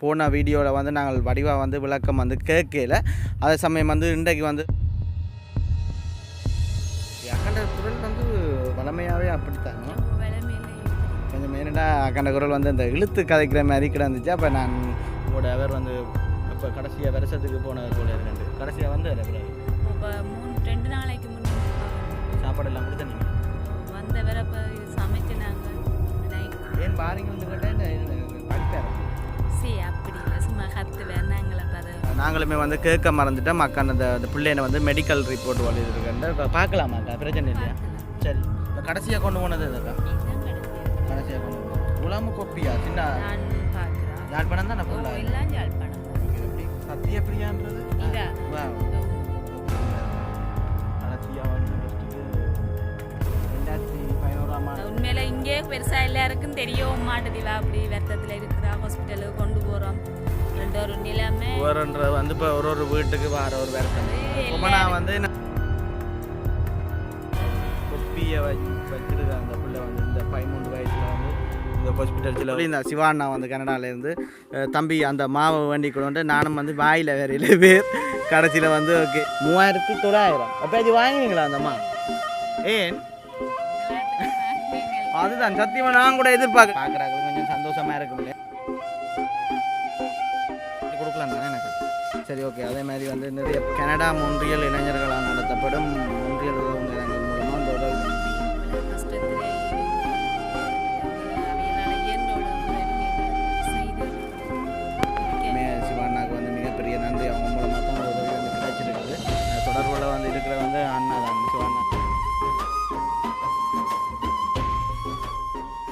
போன வீடியோவில் வந்து நாங்கள் வடிவாக வந்து விளக்கம் வந்து கேட்கல. அதே சமயம் வந்து இன்றைக்கு வந்து அக்கண்ட குரல் வந்து வளமையாகவே அப்படித்தாங்க கொஞ்சம் மெயினாக அக்கண்ட குரல் வந்து இந்த இழுத்து கதைக்கிற மாதிரி கிடந்துச்சு. அப்போ நான் உங்களோட அவர் வந்து இப்போ கடைசியாக வருஷத்துக்கு போனவர் போல இருக்கு கடைசியாக வந்து ரெண்டு நாளைக்கு முன்னாடி சாப்பாடு எல்லாம் கொடுத்த நீங்கள் வந்தவர் அப்போ சமைச்சு நாங்கள் நைட் ஏன் பாருங்க வந்து கேட்டேன் படிப்பார் சரி அப்படி இல்லை. சும்மா நாங்களை நாங்களுமே வந்து கேட்க மறந்துட்டோம். அக்கா அந்த அந்த பிள்ளைனை வந்து மெடிக்கல் ரிப்போர்ட் வழியிருக்கேன் பார்க்கலாமாக்கா பிரச்சனை இல்லையா? சரி. இப்போ கடைசியாக கொண்டு போனது இதுக்கா கடைசியாக கொண்டு போனது உலாம கொப்பியா? சின்ன யாழ்ப்பாணம் தான் நான் எல்லாம் இங்கே பெருசா எல்லாருக்கும் தெரியவும் மாட்டுதிவா அப்படி வெத்தத்தில் இருக்கிறா ஹாஸ்பிட்டலுக்கு கொண்டு போகிறோம் ரெண்டு ஒரு நிலைமை. ஒவ்வொருன்ற வந்து இப்போ ஒரு ஒரு வீட்டுக்கு வர ஒரு ரொம்ப நான் வந்து கொப்பியை வச்சு வச்சிருக்கேன். அந்த பிள்ளை வந்து இந்த பதிமூணு வயசில் வந்து இந்த ஹாஸ்பிட்டல்ஸில் இந்த சிவாண்ணா வந்து கனடாலேருந்து தம்பி அந்த மாவை வேண்டி கொண்டு நானும் வந்து வாயில் வேறையில் பேர் கடைசியில் வந்து ஓகே மூவாயிரத்தி தொள்ளாயிரம். அப்போ இது வாங்கினீங்களா அந்த மா? ஏன்? அதுதான் சத்தியமா நான் கூட எதிர்பார்க்க பாக்குறாங்க கொஞ்சம் சந்தோஷமா இருக்கும் கொடுக்கலாம் தானே எனக்கு? சரி ஓகே அதே மாதிரி வந்து நிறைய கனடா மொன்றியல் இளைஞர்களால் நடத்தப்படும் மொன்றியல்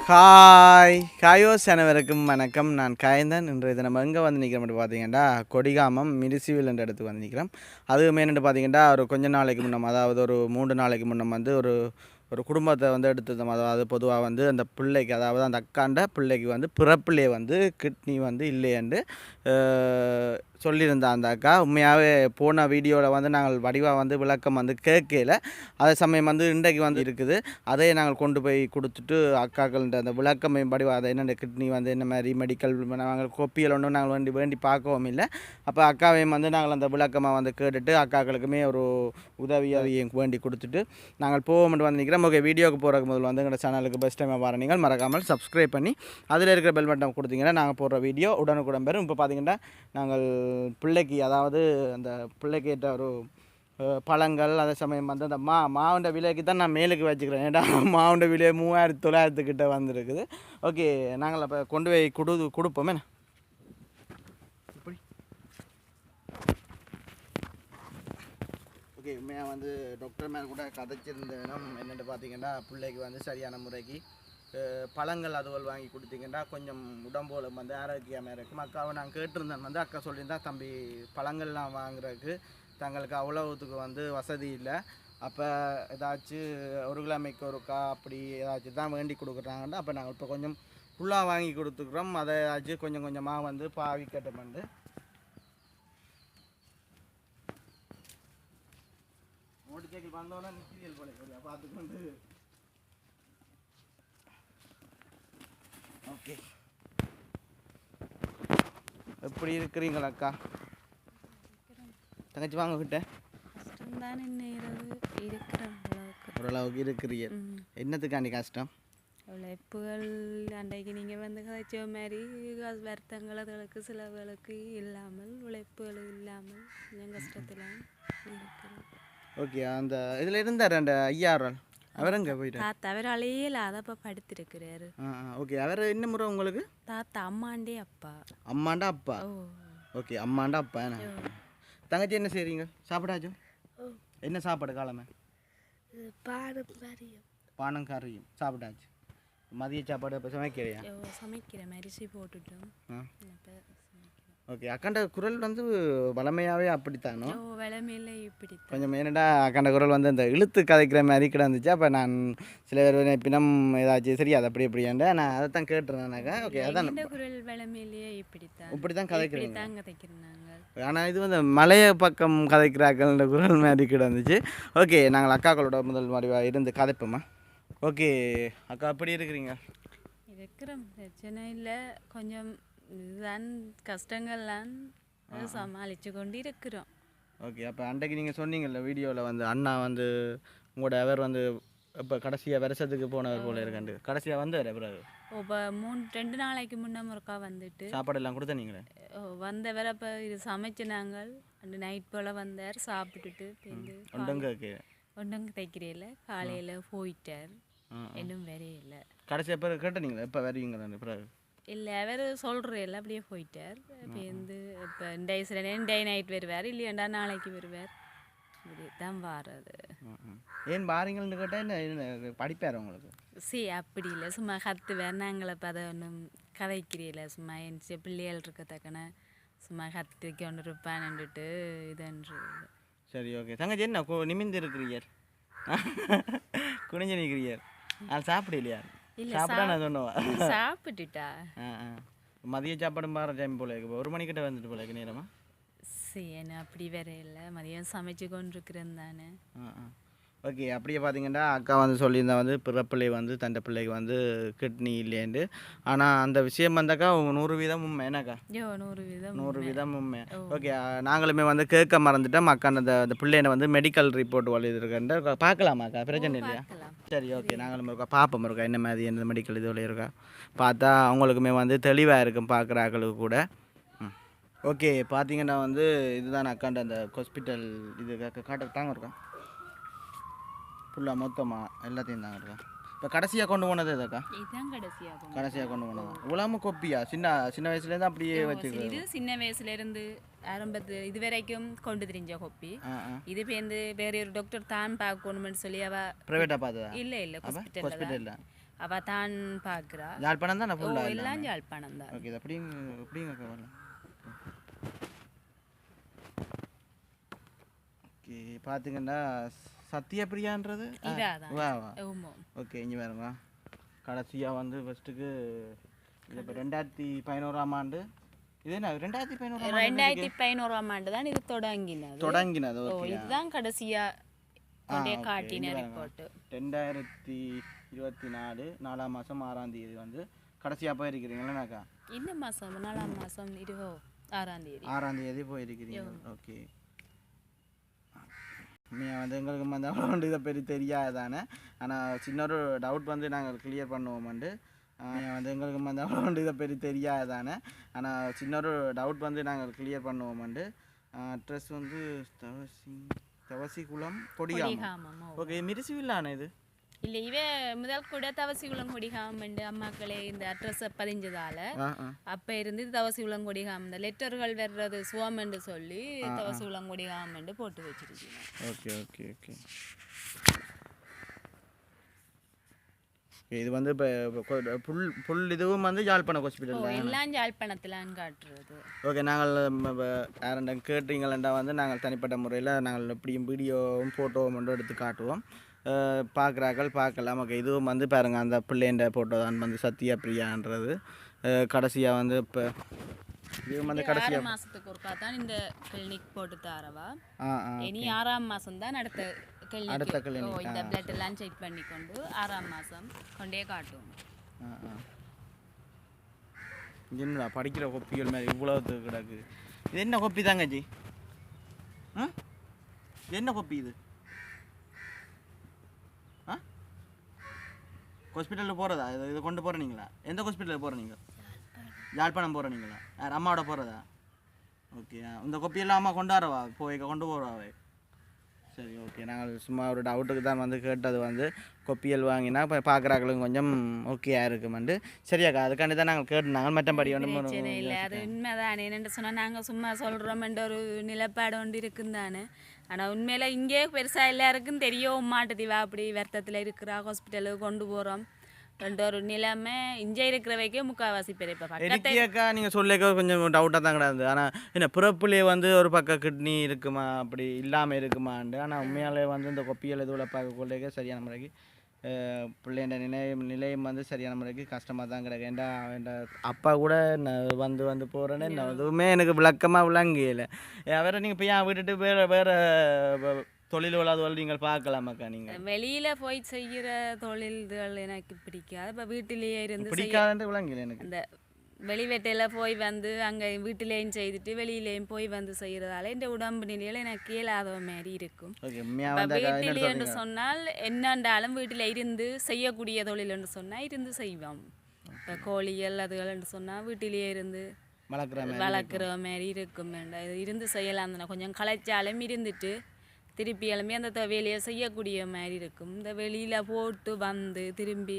ஹாய் காயோஸ் அனைவருக்கும் வணக்கம் நான் காயந்தன் இன்றைய தினம் எங்கே வந்து நிற்கிறோம் பார்த்தீங்கன்னா கொடிகாமம் மிரிசிவில் என்ற இடத்துக்கு வந்து நிற்கிறோம் அது மெயின்னு பார்த்தீங்கன்னா ஒரு கொஞ்ச நாளைக்கு முன்னம் அதாவது ஒரு மூன்று நாளைக்கு முன்னம் வந்து ஒரு ஒரு குடும்பத்தை வந்து எடுத்தது. அதாவது பொதுவாக வந்து அந்த பிள்ளைக்கு அதாவது அந்த அக்காண்ட பிள்ளைக்கு வந்து பிறப்பிலே வந்து கிட்னி வந்து இல்லையென்று சொல்லியிருந்தா அந்த அக்கா. உண்மையாகவே போன வீடியோவில் வந்து நாங்கள் வடிவாக வந்து விளக்கம் வந்து கேட்கல. அதே சமயம் வந்து இன்றைக்கு வந்து இருக்குது. அதே நாங்கள் கொண்டு போய் கொடுத்துட்டு அக்காக்கள்ன்ற அந்த விளக்கம் வடிவாக அதை என்னென்ன கிட்னி வந்து என்ன மாதிரி மெடிக்கல் நாங்கள் கொப்பியல் ஒன்றும் நாங்கள் வேண்டி வேண்டி பார்க்கவும் இல்லை. அப்போ அக்காவையும் வந்து நாங்கள் அந்த விளக்கமாக வந்து கேட்டுட்டு அக்காக்களுக்குமே ஒரு உதவியாக வேண்டி கொடுத்துட்டு நாங்கள் போவோம்னு வந்து நிற்கிறோம் ஓகே வீடியோக்கு போகிறதுக்கு முதல் வந்து எங்கள் சேனலுக்கு பெஸ்ட் டைமாக வர நீங்கள் மறக்காமல் சப்ஸ்கிரைப் பண்ணி அதில் இருக்கிற பெல் பட்டம் கொடுத்தீங்கன்னா நாங்கள் போடுற வீடியோ உடனுக்குடன் பெறும் இப்போ பார்த்தீங்கன்னா நாங்கள் பிள்ளைக்கு அதாவது அந்த பிள்ளைக்கு ஏற்ற ஒரு பழங்கள் அதே சமயம் வந்து அந்த மா மாவுண்ட விலைக்கு தான் நான் மேலுக்கு வச்சுக்கிறேன். ஏன்னா மாவுண்ட விலை மூவாயிரத்து தொள்ளாயிரத்துக்கிட்ட வந்திருக்குது. ஓகே நாங்கள் அப்போ கொண்டு போய் கொடு கொடுப்போமே ஓகே உண்மையாக வந்து டாக்டர் மேல் கூட கதைச்சிருந்த இடம் என்னென்னு பார்த்தீங்கன்னா பிள்ளைக்கு வந்து சரியான முறைக்கு பழங்கள் அதுவல் வாங்கி கொடுத்தீங்கன்னா கொஞ்சம் உடம்போல வந்து ஆரோக்கியமாக இருக்கும். அக்காவை நான் கேட்டிருந்தேன். வந்து அக்கா சொல்லியிருந்தா தம்பி பழங்கள்லாம் வாங்குறதுக்கு தங்களுக்கு அவ்வளவுத்துக்கு வந்து வசதி இல்லை. அப்போ ஏதாச்சும் ஒரு கிழமைக்கு ஒருக்கா அப்படி ஏதாச்சும் தான் வேண்டி கொடுக்குறாங்கன்னா அப்போ நாங்கள் இப்போ கொஞ்சம் ஃபுல்லாக வாங்கி கொடுத்துக்குறோம். அதை ஏதாச்சும் கொஞ்சம் கொஞ்சமாக வந்து பாவி கட்டமெண்டு மோட்டர் சைக்கிள் வந்தோடனே போல பார்த்துக்கொண்டு ஓகே. எப்படி இருக்கிறீங்களா அக்கா தங்கச்சி வாங்க கிட்ட ஓரளவுக்கு இருக்கிறீங்க. என்னத்துக்காண்டி கஷ்டம்? உழைப்புகள் அன்றைக்கு நீங்கள் வந்து கதைச்ச மாதிரி காசு வருத்தங்கள் அதுகளுக்கு செலவுகளுக்கு இல்லாமல் உழைப்புகள் இல்லாமல் கொஞ்சம் கஷ்டத்தில் இருக்கிறோம். ஓகே அந்த இதில் இருந்தார் அந்த ஐயாயிரம் அவர் எங்கே போயிட்டார். தாத்தா அவர் அலையில் அதப்போ படுத்திருக்கிறாரு. ஓகே. அவர் என்ன முறை உங்களுக்கு? தாத்தா அம்மாண்டே அப்பா. அம்மாண்டா அப்பா? ஓகே அம்மாண்டா அப்பா தங்கச்சி என்ன செய்றீங்க? சாப்பிடாச்சும் என்ன சாப்பாடு காலமே? பாரம்பரியம் பானம் கறியும் சாப்பிட்டாச்சு. மதிய சாப்பாடு இப்போ சமைக்கிறியா? சமைக்கிறேன் அரிசி போட்டுட்டோம். ஓகே அக்காண்ட குரல் வந்து வளமையாகவே அப்படித்தானோ? விளமையில இப்படித்தான். கொஞ்சம் என்னடா அக்காண்ட குரல் வந்து இந்த இழுத்து கதைக்கிற மாதிரி கிடந்துச்சு. அப்போ நான் சில பேர் பின்னம் ஏதாச்சும் சரி அது அப்படி இப்படியாண்ட நான் அதை தான் கேட்டுருந்தேனாக்கா ஓகே அதான். குரல் விளமையிலேயே இப்படித்தான்? இப்படி தான் கதைக்கிறீங்க இப்படித்தான் கதைக்கிறோம் நாங்கள் ஆனால் இது வந்து மலைய பக்கம் கதைக்கிறாக்கள்ன்ற குரல் மாதிரி கிடந்துச்சு. ஓகே நாங்கள் அக்காக்களோட முதல் மாதிரி இருந்து கதைப்போமா ஓகே அக்கா எப்படி இருக்கிறீங்க? இருக்கிறோம். பிரச்சனை இல்லை. கொஞ்சம் இதுதான் கஷ்டங்கள்லாம் சமாளித்து கொண்டு இருக்கிறோம் ஓகே அப்போ அன்றைக்கு நீங்கள் சொன்னீங்கல்ல வீடியோவில் வந்து அண்ணா வந்து உங்களோட அவர் வந்து இப்போ கடைசியாக வருஷத்துக்கு போனவர் போல இருக்கண்டு கடைசியாக வந்தார் பிறகு இப்போ மூணு ரெண்டு நாளைக்கு முன்ன முறக்கா வந்துட்டு. சாப்பாடு எல்லாம் கொடுத்த நீங்களே? வந்தவர் அப்போ இது சமைச்சு நாங்கள். அந்த நைட் போல் வந்தார் சாப்பிட்டுட்டு ஒன்றுங்க இருக்கு. ஒன்றும் தைக்கிறேல காலையில் போயிட்டார். இன்னும் வரையில. கடைசியாக பிறகு கேட்டீங்களா எப்போ வருவீங்களா பிறகு? இல்லை அவர் சொல்கிறேல்ல அப்படியே போயிட்டார். பேருந்து இப்போ இந்த சில நேரம் டே நைட் வருவார் இல்லையாண்டா நாளைக்கு வருவார். இப்படி தான் வாரது. ஏன் பாருங்கள்னு கேட்டால் என்ன படிப்பார் உங்களுக்கு? சரி அப்படி இல்லை. சும்மா கத்துவேன் நாங்களை இப்போ அதை ஒன்றும் கதைக்கிறீல சும்மா என் சி- பிள்ளைகள் இருக்கத்தக்கன சும்மா கத்து கொண்டு இருப்பான்னுட்டு இதுன்றது சரி ஓகே. தங்கச்சி என்ன நிமிர்ந்து இருக்கிறீர் குனிஞ்சு நிற்கிறீர் அது சாப்பிடலையா? சாப்பிட்டா நான் சொன்னவா? சாப்பிட்டுட்டா? மதிய சாப்பாடு மாற டைம் போல இருக்கு. ஒரு மணிக்கிட்ட வந்துட்டு போல இருக்கு நேரமா? சரி அப்படி வேற இல்லை. மதியம் சமைச்சு கொண்டு இருக்கிறேன் தானே ஓகே அப்படியே பார்த்தீங்கன்னா அக்கா வந்து சொல்லியிருந்தா வந்து பிறப்பிள்ளை வந்து தண்டை பிள்ளைக்கு வந்து கிட்னி இல்லையேண்டு ஆனால் அந்த விஷயம் வந்தாக்கா உங்க நூறு வீதம் உண்மை. என்னக்கா? நூறு வீதம் நூறு வீதம் உண்மை. ஓகே நாங்களுமே வந்து கேட்க மறந்துட்டோம். அக்கா அந்த அந்த பிள்ளைனை வந்து மெடிக்கல் ரிப்போர்ட் வழியிருக்கேன் பார்க்கலாமாக்கா? பிரச்சனை இல்லையா? சரி ஓகே நாங்களும் இருக்கா பார்ப்போம் இருக்கா என்ன மாதிரி எந்த மெடிக்கல் இதுவில் இருக்கா? பார்த்தா அவங்களுக்குமே வந்து தெளிவாக இருக்கும் பார்க்குற ஆக்களுக்கு கூட. ம். ஓகே பார்த்தீங்கன்னா வந்து இதுதான் அக்காண்ட அந்த ஹாஸ்பிட்டல் இது காட்ட தாங்க இருக்கா ஃபுல்லாக மொத்தமாக எல்லாத்தையும் தாங்க இருக்கா இப்போ கடைசியாக கொண்டு போனது எதாக்கா? கடைசியாக கொண்டு போனதா. உலாம கொப்பியா? சின்ன சின்ன வயசுலேருந்து அப்படியே வச்சுக்கிறது இது சின்ன வயசுல இருந்து ஆரம்பத்து இது வரைக்கும் கொண்டு தெரிஞ்ச கொப்பி. இது பேருந்து வேற ஒரு டாக்டர் தான் பார்க்கணும்னு சொல்லி அவ ப்ரைவேட்டாக பார்த்ததா? இல்ல இல்ல ஹாஸ்பிட்டல் ஹாஸ்பிட்டலில் அவ தான் பார்க்குறா. யாழ்ப்பாணம் தான் ஃபுல்லாக எல்லாம்? யாழ்ப்பாணம் தான். ஓகே அப்படிங்க அப்படிங்க ஓகே பார்த்தீங்கன்னா சத்யபிரியான்றது வா வா. ஓகே இங்கே பாருங்க கடைசியாக வந்து ஃபஸ்ட்டுக்கு இது இப்போ ரெண்டாயிரத்தி பதினோராம் ஆண்டு. இது என்ன ரெண்டாயிரத்தி பதினோராம் ரெண்டாயிரத்தி பதினோராம் ஆண்டு தான் இது தொடங்கினது. தொடங்கினது ஓகே. இதுதான் கடைசியா கொண்டே okay. காட்டின ரிப்போர்ட் ரெண்டாயிரத்தி இருபத்தி நாலு நாலாம் மாதம் ஆறாம் தேதி வந்து கடைசியாக போயிருக்கிறீங்களேனாக்கா இந்த மாசம்? நாலாம் மாசம் இருபோ ஆறாம் தேதி. ஆறாம் தேதி போயிருக்கிறீங்க. ஓகே. உண்மையாக வந்து எங்களுக்கு வந்து அவ்வளோ இதை பெரிய தெரியாதானே? ஆனால் சின்ன ஒரு டவுட் வந்து நாங்கள் கிளியர் பண்ணுவோம்ண்டு. வந்து எங்களுக்கு வந்து அவ்வளோ இதை பெரிய தெரியாதானே? ஆனால் சின்ன ஒரு டவுட் வந்து நாங்கள் கிளியர் பண்ணுவோம்ண்டு. அட்ரஸ் வந்து தவசி தவசிகுளம் கொடியாமம் கொடிகாமம். ஓகே மிரிசிவில்லானே இது? இல்ல இவ முதல் கூட தவசிகுளம் கொடிகாமண்டு அம்மாக்களே இந்த அட்ரஸை பதிஞ்சதால அப்ப இருந்து தவசிகுளம் கொடிகாமம் இந்த லெட்டர்கள் வர்றது சுவமென்று சொல்லி தவசிகுளம் கொடிகாமண்டு போட்டு வச்சிருக்கீங்க. Okay okay okay. இது வந்து இப்போ புல் புல் இதுவும் வந்து யாழ்ப்பாணம் ஹாஸ்பிட்டல் எல்லாம் யாழ்ப்பாணத்திலான்னு காட்டுறது. ஓகே நாங்கள் யாரண்டம் கேட்டீங்களா வந்து நாங்கள் தனிப்பட்ட முறையில் நாங்கள் எப்படியும் வீடியோவும் ஃபோட்டோவும் மட்டும் எடுத்து காட்டுவோம். பார்க்குறாக்கள் பார்க்கலாம். ஓகே இதுவும் வந்து பாருங்க அந்த பிள்ளைன்ற ஃபோட்டோ தான் வந்து சத்யா பிரியான்றது. கடைசியாக வந்து இப்போ இதுவும் வந்து கடைசியாக மாசத்துக்கு ஒருக்கா தான் இந்த கிளினிக் போட்டு தாரவா? இனி ஆறாம் மாசம் தான் அடுத்த அடுத்த கிளினிக் clinic, ஓ இந்த பிளட் எல்லாம் செக் பண்ணி கொண்டு ஆறாம் மாசம் கொண்டே ஆ என்னடா படிக்கிற கொப்பிகள் மாதிரி இவ்வளோத்து கிடக்கு? இது என்ன கொப்பி தாங்கஜி ஆ? இது என்ன கொப்பி இது? ஹாஸ்பிட்டலில் போகிறதா இது இது கொண்டு போகிறீங்களா எந்த ஹாஸ்பிட்டலில் போகிறீங்க யாழ்ப்பாணம் போகிறீங்களா யார் அம்மாவோட போகிறதா ஓகே இந்த கொப்பியெல்லாம் அம்மா கொண்டாடுவா போய் கொண்டு போகிறாவே சரி ஓகே நாங்கள் சும்மா ஒரு டவுட்டுக்கு தான் வந்து கேட்டது வந்து கொப்பியல் வாங்கினா இப்போ பார்க்குறாக்களும் கொஞ்சம் ஓகேயா இருக்குமெண்டு சரியாக்கா அதுக்காண்டி தான் நாங்கள் கேட்டு நாங்கள் மற்றபடி பிரச்சனை இல்லை. அது உண்மைதானே. என்னென்னு சொன்னால் நாங்கள் சும்மா சொல்கிறோம்ன்ற ஒரு நிலப்பாடு ஒன்று இருக்குன்னு தானே ஆனால் உண்மையில இங்கே பெருசாக எல்லாருக்கும் தெரியவும் மாட்டுது இவ அப்படி வருத்தத்தில் இருக்கிறா ஹாஸ்பிட்டலுக்கு கொண்டு போகிறோம் ரெண்டு ஒரு நிலைமை இங்கே இருக்கிறவைக்கே முக்கால்வாசி பேர் இப்போ பக்கத்து நீங்கள் சொல்லிக்க கொஞ்சம் டவுட்டாக தான் கிடந்து ஆனால் என்ன பிறப்புலேயே வந்து ஒரு பக்கம் கிட்னி இருக்குமா அப்படி இல்லாமல் இருக்குமாண்டு ஆனால் உண்மையாலே வந்து இந்த கொப்பியல் இதுவில் பார்க்க கொள்ளைக்க சரியான முறைக்கு பிள்ளைன்ற நிலையம் நிலையம் வந்து சரியான முறைக்கு கஷ்டமாக தான் கிடக்கு. ஏன்டா என் அப்பா கூட நான் வந்து வந்து போகிறேன்னு எதுவுமே எனக்கு விளக்கமாக விளங்கல. வேறு நீங்கள் இப்போ ஏன் விட்டுட்டு வேறு வேறு தொழில் வளாதுவல் நீங்கள் பார்க்கலாமாக்கா நீங்கள் வெளியில போய் செய்கிற தொழில்கள் எனக்கு பிடிக்காது. இப்போ வீட்டிலேயே இருந்து பிடிக்காதுன்ட்டு விளங்கல எனக்கு. அந்த வெளிவெட்டையில் போய் வந்து அங்கே வீட்டிலேயும் செய்துட்டு வெளியிலேயும் போய் வந்து செய்கிறதால இந்த உடம்பு நிலையில் எனக்கு இயலாத மாதிரி இருக்கும். வீட்டில் என்று? சொன்னால் என்னண்டாலும் வீட்டில் இருந்து செய்யக்கூடிய தொழில் என்று சொன்னால் இருந்து செய்வோம். இப்போ கோழிகள் அதுகள் என்று சொன்னால் வீட்டிலேயே இருந்து வளர்க்குற மாதிரி இருக்கும். இருந்து செய்யலாம் தானே. கொஞ்சம் களைச்சாலும் இருந்துட்டு திருப்பி எழும்பி அந்த வேலையை செய்யக்கூடிய மாதிரி இருக்கும். இந்த வெளியில் போட்டு வந்து திரும்பி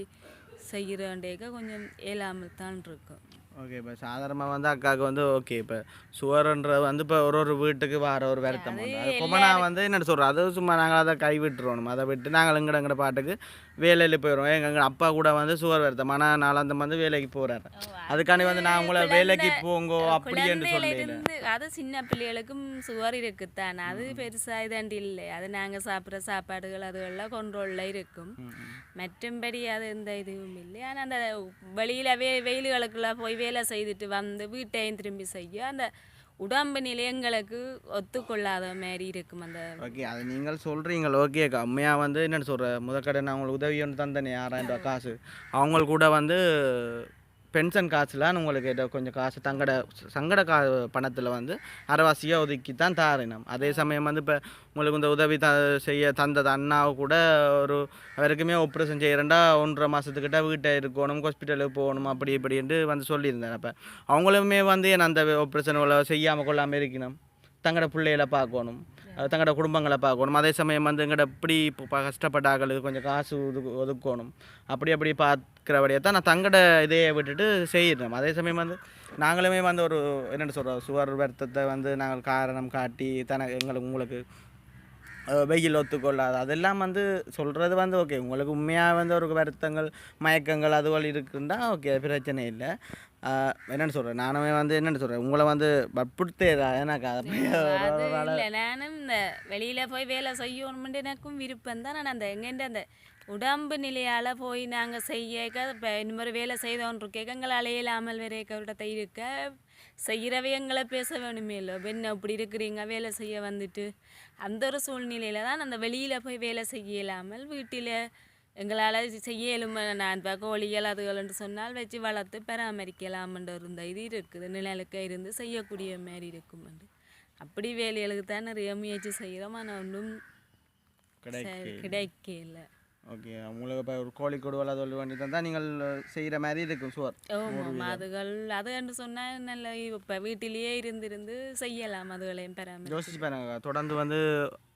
செய்கிறேண்டேக்க கொஞ்சம் இயலாமல் தான் இருக்கும். ஓகே இப்போ சாதாரணமாக வந்து அக்காவுக்கு வந்து ஓகே இப்போ சுவர்ன்றது வந்து இப்போ ஒரு ஒரு வீட்டுக்கு வர ஒரு வருத்தம் அது கொமனா வந்து என்ன சொல்கிறோம் அது சும்மா நாங்கள் அதை கை விட்டுருவோம் அதை விட்டு நாங்கள் எங்கட எங்கட பாட்டுக்கு வேலையில் போயிடுவோம் எங்கள் எங்கள் அப்பா கூட வந்து சுவர் வருத்தம். ஆனால் நாளாந்தம் வந்து வேலைக்கு போகிறாரு அதுக்காண்டி வந்து நான் உங்களை வேலைக்கு போங்கோ அப்படி என்று சொல்லல அது சின்ன பிள்ளைகளுக்கும் சுவர் இருக்குத்தான். அது பெருசா இதாண்டி இல்லை. அது நாங்க சாப்பிட்ற சாப்பாடுகள் அதுகள்லாம் கொண்டோல்ல இருக்கும். மற்றும்படி அது எந்த இதுவும் இல்லை. ஆனா அந்த வெளியில வெயில்களுக்குள்ள போய் வேலை செய்துட்டு வந்து வீட்டையும் திரும்பி செய்ய அந்த உடம்பு நிலையங்களுக்கு ஒத்துக்கொள்ளாத மாதிரி இருக்கும் அந்த ஓகே அது நீங்கள் சொல்கிறீங்க ஓகேக்கா உண்மையாக வந்து என்னென்னு சொல்கிற முதற்கடை நான் உங்களுக்கு உதவி ஒன்று தந்தேன் ஆறாயிரம் ரூபாய் காசு. அவங்க கூட வந்து பென்ஷன் காசுலாம் உங்களுக்கு ஏதோ கொஞ்சம் காசு தங்கட சங்கட கா பணத்தில் வந்து அரைவாசியாக ஒதுக்கி தான் தாரினோம். அதே சமயம் வந்து இப்போ உங்களுக்கு இந்த உதவி த செய்ய தந்தது அண்ணாவை கூட ஒரு அவருக்குமே ஆப்ரேஷன் செய்கிறேன்டா ஒன்றரை மாதத்துக்கிட்ட வீட்டை இருக்கணும் ஹாஸ்பிட்டலுக்கு போகணும் அப்படி இப்படின்ட்டு வந்து சொல்லியிருந்தேன். அப்போ அவங்களுமே வந்து என்ன அந்த ஆப்ரேஷன் செய்யாமல் கொள்ளாமல் இருக்கணும். தங்களோட பிள்ளைகளை பார்க்கணும். தங்களோட குடும்பங்களை பார்க்கணும். அதே சமயம் வந்து எங்கள்ட இப்படி இப்போ கஷ்டப்பட்ட ஆட்களுக்கு கொஞ்சம் காசு ஒதுக்கு ஒதுக்கணும். அப்படி அப்படி பார்க்குற வழியை தான் நான் தங்களோட இதையை விட்டுட்டு செய்யணும். அதே சமயம் வந்து நாங்களுமே வந்து ஒரு என்னென்னு சொல்கிறோம் சுவர் வருத்தத்தை வந்து நாங்கள் காரணம் காட்டி தன எங்களுக்கு உங்களுக்கு வெயில் ஒத்துக்கொள்ளாது. அதெல்லாம் வந்து சொல்கிறது வந்து ஓகே உங்களுக்கு உண்மையாக வந்து ஒரு வருத்தங்கள் மயக்கங்கள் அதுகள் இருக்குன்னா ஓகே பிரச்சனை இல்லை. என்னென்னு சொல்கிறேன் நானுமே வந்து என்னென்னு சொல்கிறேன் உங்களை வந்து வற்புறுத்தேதா எனக்கு இல்லை நானும் இந்த வெளியில போய் வேலை செய்யணும்னு எனக்கும் விருப்பம் தான். நான் அந்த எங்கேண்ட அந்த உடம்பு நிலையால போய் நாங்க செய்ய இப்போ இன்னொரு வேலை செய்தோன்னு கேட்க எங்களால் இயலாமல் வேற இடத்தை இருக்க செய்கிறவே எங்களை பேச வேணுமே இல்லை என்ன இப்படி இருக்கிறீங்க? வேலை செய்ய வந்துட்டு. அந்த ஒரு சூழ்நிலையில தான் அந்த வெளியில போய் வேலை செய்ய இயலாமல் வீட்டில் எங்களால் செய்ய இயலும்? நான் இப்போ கோழிகள் அதுகள்னு சொன்னால் வச்சு வளர்த்து பராமரிக்கலாம்ன்ற ஒரு இந்த இது இருக்குது. நிழலுக்கு இருந்து செய்யக்கூடிய மாதிரி இருக்கும் அப்படி வேலைகளுக்கு தான் நிறைய முயற்சி செய்கிறோம் ஆனால் ஒன்றும் கிடைக்கு கிடைக்கல. ஓகே உங்களுக்கு இப்போ ஒரு கோழி கொடுவல் அது வேண்டி தான் நீங்கள் செய்கிற மாதிரி இருக்கும் சுவர். ஆமாம் அதுகள் அதுன்னு சொன்னால் நல்ல இப்போ வீட்டிலேயே இருந்திருந்து செய்யலாம் அதுகளையும் பராமரி யோசிச்சு பாருங்க தொடர்ந்து வந்து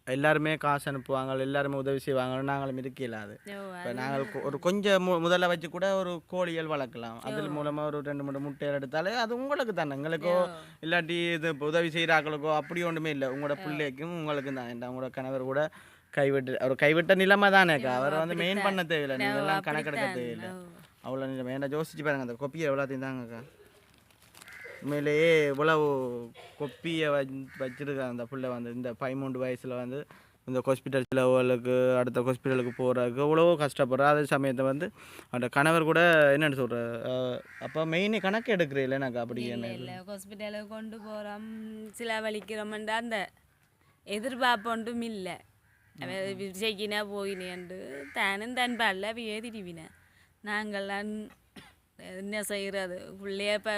எல்லாருமே காசு அனுப்புவாங்க எல்லாருமே உதவி செய்வாங்க நாங்களும் இருக்கல அது ஓ, இப்போ நாங்கள் ஒரு கொஞ்சம் முதல்ல வச்சு கூட ஒரு கோழிகள் வளர்க்கலாம். அதில் மூலமாக ஒரு ரெண்டு மூணு முட்டைகள் எடுத்தாலே அது உங்களுக்கு தானே. எங்களுக்கோ இல்லாட்டி இது உதவி செய்கிறாக்களுக்கோ அப்படி ஒன்றுமே இல்லை. உங்களோட பிள்ளைக்கும் உங்களுக்கும் தான். உங்களோட கணவர் கூட கைவிட்டு அவர் கைவிட்ட நிலைமை தானேக்கா அவர் வந்து மெயின் பண்ண தேவையில்லை. நீங்கள் எல்லாம் கணக்கெடுக்க தேவையில்லை. அவ்வளோ நிலைமை ஏன்னா யோசிச்சு பாருங்க. அந்த கொப்பியை எவ்வளோத்தையும் தாங்கக்கா உண்மையிலேயே இவ்வளவு கொப்பியை வச்சு வச்சிருக்காங்க அந்த பிள்ளை வந்து இந்த பதிமூன்று வயசில் வந்து இந்த ஹாஸ்பிட்டல் லெவலுக்கு அடுத்த ஹாஸ்பிட்டலுக்கு போகிறதுக்கு எவ்வளவோ கஷ்டப்படுறா அதே சமயத்தை வந்து அந்த கணவர் கூட என்னென்னு சொல்கிற அப்போ மெயினே கணக்கு எடுக்கிறீங்களே எனக்கு அப்படி என்ன? இல்லை. ஹாஸ்பிட்டலுக்கு கொண்டு போகிறோம் சில வலிக்கிறோம்டா அந்த எதிர்பார்ப்பு ஒன்றும் இல்லை. விஜய்க்கினா போயினேன்ட்டு. தானும் தன் பாடல அவையே திருவினேன் நாங்கள்லாம் என்ன செய்கிறது பிள்ளைய இப்போ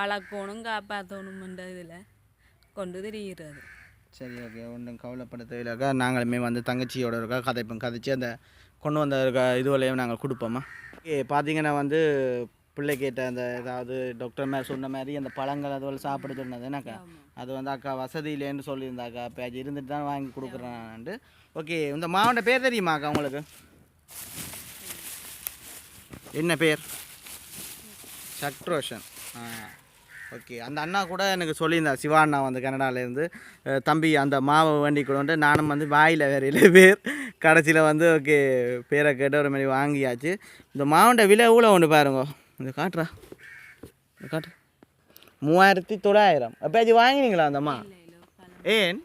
வளர்க்கணும் காப்பாற்றணுமென்ற இதில் கொண்டு திரிகிறது சரி ஓகே. ஒன்றும் கவலைப்பட தேவையில்லக்கா. நாங்களுமே வந்து தங்கச்சியோட இருக்கா? கதைப்போம் கதைச்சி அந்த கொண்டு வந்த இருக்க இதுவரையும் நாங்கள் கொடுப்போம்மா ஓகே பார்த்தீங்கன்னா வந்து பிள்ளை கேட்ட அந்த ஏதாவது டாக்டர் மேலே சொன்ன மாதிரி அந்த பழங்கள் அதுவரை சாப்பிட சொன்னது என்னக்கா? அது வந்து அக்கா வசதியிலேன்னு சொல்லியிருந்தாக்கா. பேஜ் இருந்துட்டு தான் வாங்கி கொடுக்குறேன்ட்டு. ஓகே இந்த மாவட்ட பேர் தெரியுமா அக்கா உங்களுக்கு? என்ன பேர்? சக்ரோஷன் ஓகே அந்த அண்ணா கூட எனக்கு சொல்லியிருந்தா சிவா அண்ணா வந்து கனடாலேருந்து தம்பி அந்த மாவை வேண்டி கொண்டு நானும் வந்து வாயில் வேறு இல்லை பேர் கடைசியில் வந்து ஓகே பேரை கேட்டு ஒரு மாதிரி வாங்கியாச்சு. இந்த மாவட்ட விலை எவ்வளோ ஒன்று பாருங்க. இந்த காட்டுறா. இந்த காட்டு. மூவாயிரத்தி தொள்ளாயிரம். அப்போ வாங்கினீங்களா அந்தம்மா ஏன்?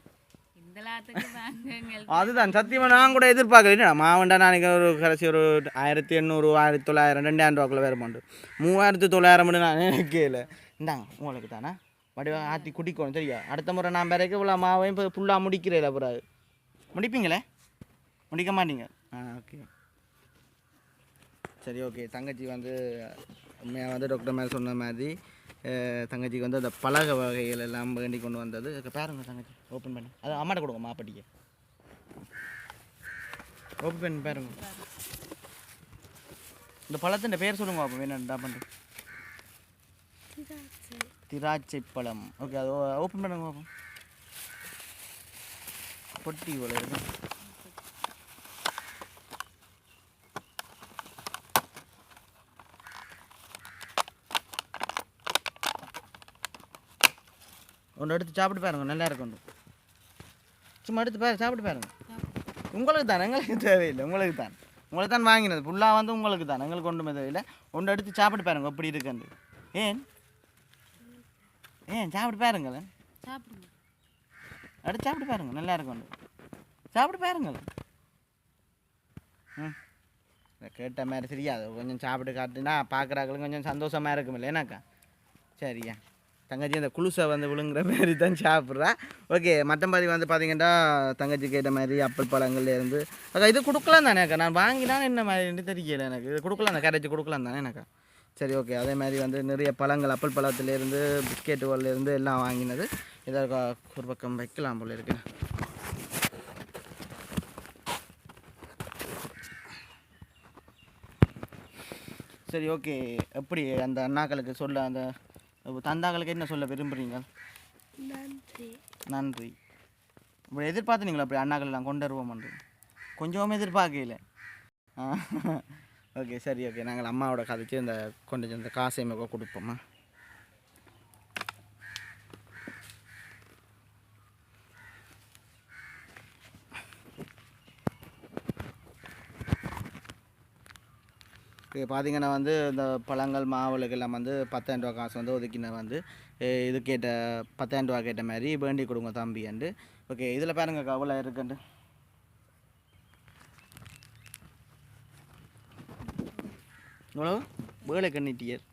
அதுதான் சத்தியமாக நான் கூட எதிர்பார்க்கல. மாவண்டா நான் ஒரு கடைசி ஒரு ஆயிரத்தி எண்ணூறு ஆயிரத்தி தொள்ளாயிரம் ரெண்டாயிரம் ரூபாக்குள்ள வேறு மாண்டு மூவாயிரத்தி தொள்ளாயிரம் நான் நினைக்கல இந்தாங்க உங்களுக்கு தானே? வடிவா ஆற்றி குடிக்கணும் சரியா? அடுத்த முறை நான் பிறகு இவ்வளோ மாவையும் இப்போ ஃபுல்லாக முடிக்கிறேன் அப்புறம் முடிப்பீங்களே? முடிக்க மாட்டீங்க. ஆ ஓகே சரி ஓகே தங்கச்சி வந்து உண்மையாக வந்து டாக்டர் மேலே சொன்ன மாதிரி தங்கச்சிக்கு வந்து அந்த பலக வகைகள் எல்லாம் வேண்டி கொண்டு வந்தது. பாருங்க தங்கச்சி. ஓப்பன் பண்ணி. அது அம்மாட்ட கொடுங்க மாப்பாட்டிக்கு ஓப்பன் பண்ணி பாருங்க. இந்த பழத்தின் பேர் சொல்லுங்க அப்போ என்ன பண்ணுறேன் திராட்சை பழம். ஓகே அது ஓப்பன் பண்ணுங்க பாப்போம் பொட்டி போல இருக்கு. ஒன்று எடுத்து சாப்பிட்டு பாருங்க நல்லா இருக்கும். சும்மா எடுத்து பாரு சாப்பிட்டு பாருங்க. உங்களுக்கு தான் எங்களுக்கு தேவையில்லை உங்களுக்கு தான். உங்களுக்கு தான் வாங்கினது. ஃபுல்லாக வந்து உங்களுக்கு தான் எங்களுக்கு ஒன்றுமே தேவையில்லை. ஒன்று எடுத்து சாப்பிட்டு பாருங்க எப்படி இருக்குன்னு. ஏன்? ஏன் சாப்பிட்டு பாருங்களேன் சாப்பிடுங்க. எடுத்து சாப்பிட்டு பாருங்க நல்லா இருக்கும். சாப்பிட்டு பாருங்களேன் ம். கேட்ட மாதிரி தெரியாது. கொஞ்சம் சாப்பிட்டு காட்டுனா பார்க்குறாங்களும் கொஞ்சம் சந்தோஷமாக இருக்கும் இல்லைனாக்கா சரியா. தங்கச்சி அந்த குளுசை வந்து விழுங்குற மாதிரி தான் சாப்பிட்றா. ஓகே மற்றபடி வந்து பார்த்தீங்கன்னா தங்கச்சி கேட்ட மாதிரி அப்பல் பழங்கள்ல இருந்து. அக்கா இது கொடுக்கலாம் தானே அக்கா? நான் வாங்கினா என்ன மாதிரி தெரியல எனக்கு. இது கொடுக்கலாம் தான் கரைச்சி கொடுக்கலாம் தானே எனக்கா. சரி ஓகே அதே மாதிரி வந்து நிறைய பழங்கள் அப்பல் பழத்துலேருந்து பிஸ்கெட்டுகள்லேருந்து எல்லாம் வாங்கினது. இதை ஒரு பக்கம் வைக்கலாம் போல இருக்கு. சரி ஓகே எப்படி அந்த அண்ணாக்களுக்கு சொல்ல அந்த தந்தாக்களுக்கு என்ன சொல்ல விரும்புகிறீங்க நன்றி. நன்றி. இப்படி எதிர்பார்த்தீங்களா அப்படி அண்ணாக்கள் நான் கொண்டு வருவோம்ன்று கொஞ்சமும் எதிர்பார்க்கல ஓகே சரி ஓகே. நாங்கள் அம்மாவோட கதைச்சு இந்த கொண்டு இந்த காசையும் கொடுப்போம்மா பார்த்திங்கன்னா வந்து இந்த பழங்கள் மாவுளுக்கெல்லாம் வந்து பத்தாயிரம் ரூபா காசு வந்து ஒதுக்கின வந்து. இது கேட்ட பத்தாயிரம் ரூபா கேட்ட மாதிரி வேண்டி கொடுங்க தம்பின்ட்டு ஓகே இதில் பாருங்க கவலை இருக்குண்டு இவ்வளோ வேலை கண்ணிட்டியர்.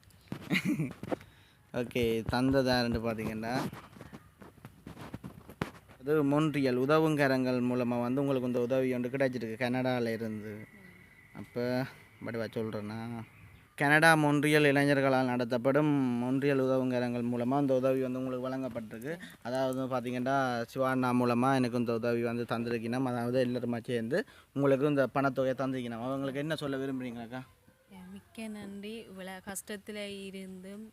ஓகே தந்ததாருன்னு பார்த்தீங்கன்னா அது மொன்றியல் உதவுங்கரங்கள் மூலமாக வந்து உங்களுக்கு இந்த உதவி ஒன்று கிடைச்சிருக்கு. கனடாவில் இருந்து. அப்போ படுவா சொல்கிறேன்னா கனடா மொன்றியல் இளைஞர்களால் நடத்தப்படும் மொன்றியல் உதவுங்கரங்கள் மூலமாக இந்த உதவி வந்து உங்களுக்கு வழங்கப்பட்டிருக்கு. அதாவது பார்த்தீங்கன்னா சிவானா மூலமாக எனக்கு இந்த உதவி வந்து தந்திருக்கணும். அதாவது எல்லாருமா சேர்ந்து உங்களுக்கு இந்த பணத்தொகையை தந்திருக்கணும். அவங்களுக்கு என்ன சொல்ல விரும்புறீங்களாக்கா மிக்க நன்றி. இவ்வளோ கஷ்டத்தில் இருந்தும்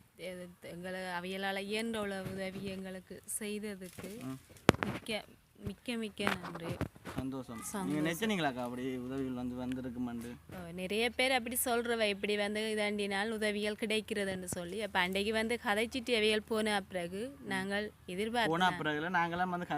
எங்களை அவையலால் இயன்ற உள்ள உதவி எங்களுக்கு செய்ததுக்கு மிக்க மிக்க மிக்க நன்றி. சந்தோஷம். நீங்கள் நினைச்சனீங்களாக்கா அப்படி உதவிகள் வந்து வந்திருக்குமாண்டு அஹ் நிறைய பேர் அப்படி சொல்கிறவ இப்படி வந்து இதாண்டினால் உதவிகள் கிடைக்கிறதுன்னு சொல்லி அப்போ அன்றைக்கு வந்து கதைச்சிட்டு அவைகள் போன பிறகு நாங்கள் எதிர்பார்த்த போன பிறகுல நாங்களாம் வந்து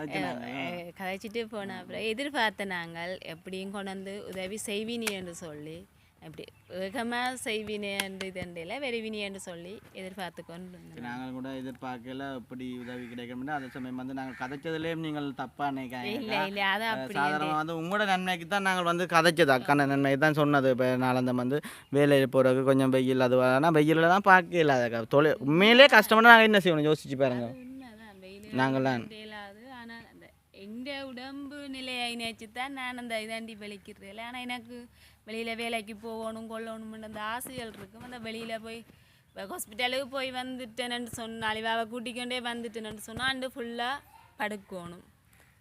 கதைச்சிட்டு போன அப்புறம் எதிர்பார்த்த நாங்கள் எப்படியும் கொண்டு வந்து உதவி செய்வினி என்று சொல்லி அப்படி. வேகமாக செய்வினே என்று இதண்டில் வெறுவினி என்று சொல்லி எதிர்பார்த்து கொண்டு. நாங்கள் கூட எதிர்பார்க்கல இப்படி உதவி கிடைக்கும்னு அதே சமயம் வந்து நாங்கள் கதைச்சதுலேயும் நீங்கள் தப்பாக இல்லை நினைக்காங்க இல்லை அது அப்படி சாதாரணமாக வந்து உங்களோட நன்மைக்கு தான் நாங்கள் வந்து கதைச்சது. அக்கான நன்மைக்கு தான் சொன்னது. இப்போ நாளந்தம் வந்து வேலையில் போகிறதுக்கு கொஞ்சம் வெயில் அது ஆனால் வெயிலில் தான் பார்க்கல அதை தொழில் உண்மையிலே கஷ்டம்னா நாங்கள் என்ன செய்யணும்? யோசிச்சு பாருங்க. உண்மைதான் வெயில் நாங்களாம் இயலாது ஆனால் அந்த எந்த உடம்பு நிலையை நினைச்சு தான் நான் அந்த இதாண்டி வெளிக்கிறது ஆனால் எனக்கு வெளியில் வேலைக்கு போகணும் கொள்ளணும்னு அந்த ஆசைகள் இருக்கும் அந்த வெளியில் போய் ஹாஸ்பிட்டலுக்கு போய் வந்துட்டேன்னு சொன்ன அழிவாவை கூட்டிக்கொண்டே வந்துட்டேன்னு சொன்னால் அண்டு ஃபுல்லாக படுக்கணும்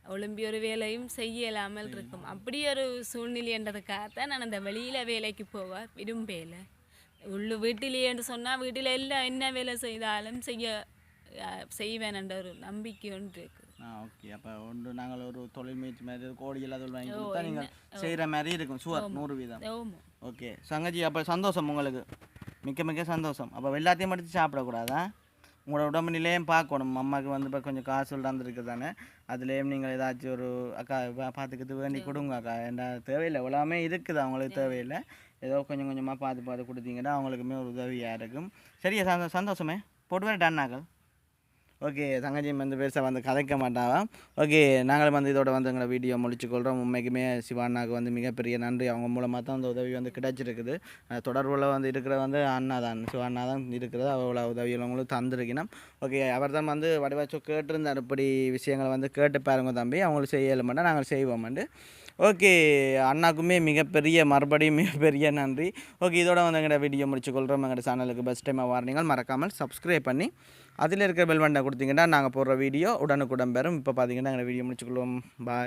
ஒலிம்பி ஒரு வேலையும் செய்ய இல்லாமல் இருக்கும் அப்படி ஒரு சூழ்நிலைன்றதுக்காகத்தான் நான் அந்த வெளியில் வேலைக்கு போக விரும்பல உள்ளு வீட்டிலேன்னு சொன்னால் வீட்டில் எல்லாம் என்ன வேலை செய்தாலும் செய்ய செய்வேன் என்ற ஒரு நம்பிக்கை ஒன்று இருக்குது ஓகே அப்போ ஒன்று நாங்கள் ஒரு தொழில் முயற்சி மாதிரி கோடி எல்லாம் வாங்கி கொடுத்தா நீங்கள் செய்கிற மாதிரி இருக்கும். சுவர் நூறு வீதம். ஓகே சங்கஜி அப்போ சந்தோஷம் உங்களுக்கு? மிக்க மிக்க சந்தோஷம். அப்போ எல்லாத்தையும் எடுத்து சாப்பிடக்கூடாதா? உங்களோட உடம்பு நிலையம் பார்க்கணும். அம்மாவுக்கு வந்து இப்போ கொஞ்சம் காசு தந்துருக்கு தானே. அதுலேயும் நீங்கள் ஏதாச்சும் ஒரு அக்கா பார்த்துக்கிட்டு வேண்டி கொடுங்க அக்கா. ஏண்டா தேவையில்லை. எல்லாமே இருக்குது? அவங்களுக்கு தேவையில்லை. ஏதோ கொஞ்சம் கொஞ்சமாக பார்த்து பார்த்து கொடுத்தீங்கன்னா அவங்களுக்குமே ஒரு உதவியாக இருக்கும். சரியா சந்தோ- சந்தோஷமே. போட்டு வரட்டா அண்ணாக்கள் ஓகே தங்கச்சியும் வந்து பெருசாக வந்து கதைக்க மாட்டாவாம் ஓகே நாங்களும் வந்து இதோட வந்து எங்களை வீடியோ முடிச்சுக்கொள்கிறோம் உண்மைக்குமே சிவாண்ணாவுக்கு வந்து மிகப்பெரிய நன்றி. அவங்க மூலமாக தான் அந்த உதவி வந்து கிடைச்சிருக்குது. தொடர்பில் வந்து இருக்கிற வந்து அண்ணா தான் சிவாண்ணா தான் இருக்கிறது அவ்வளோ உதவிகள் அவங்களும் தந்திருக்கணும். ஓகே அவர் தான் வந்து வடிவாச்சோ கேட்டிருந்தார். இப்படி விஷயங்களை வந்து கேட்டு பாருங்க தம்பி. அவங்களுக்கு செய்யலுமெண்டா நாங்கள் செய்வோம்ண்டு ஓகே அண்ணாக்குமே மிகப்பெரிய மறுபடியும் மிகப்பெரிய நன்றி. ஓகே இதோட வந்து எங்களோட வீடியோ முடிச்சுக்கொள்கிறோம் எங்களோட சேனலுக்கு பெஸ்ட் டைமாக வார்னிங்கள் மறக்காமல் சப்ஸ்கிரைப் பண்ணி அதில் இருக்கிற பெல் பட்டனை கொடுத்தீங்கன்னா நாங்கள் போடுற வீடியோ உடனுக்குடன் பெறும். இப்போ பார்த்தீங்கன்னா எங்களை வீடியோ முடிச்சுக்கொள்வோம். பாய்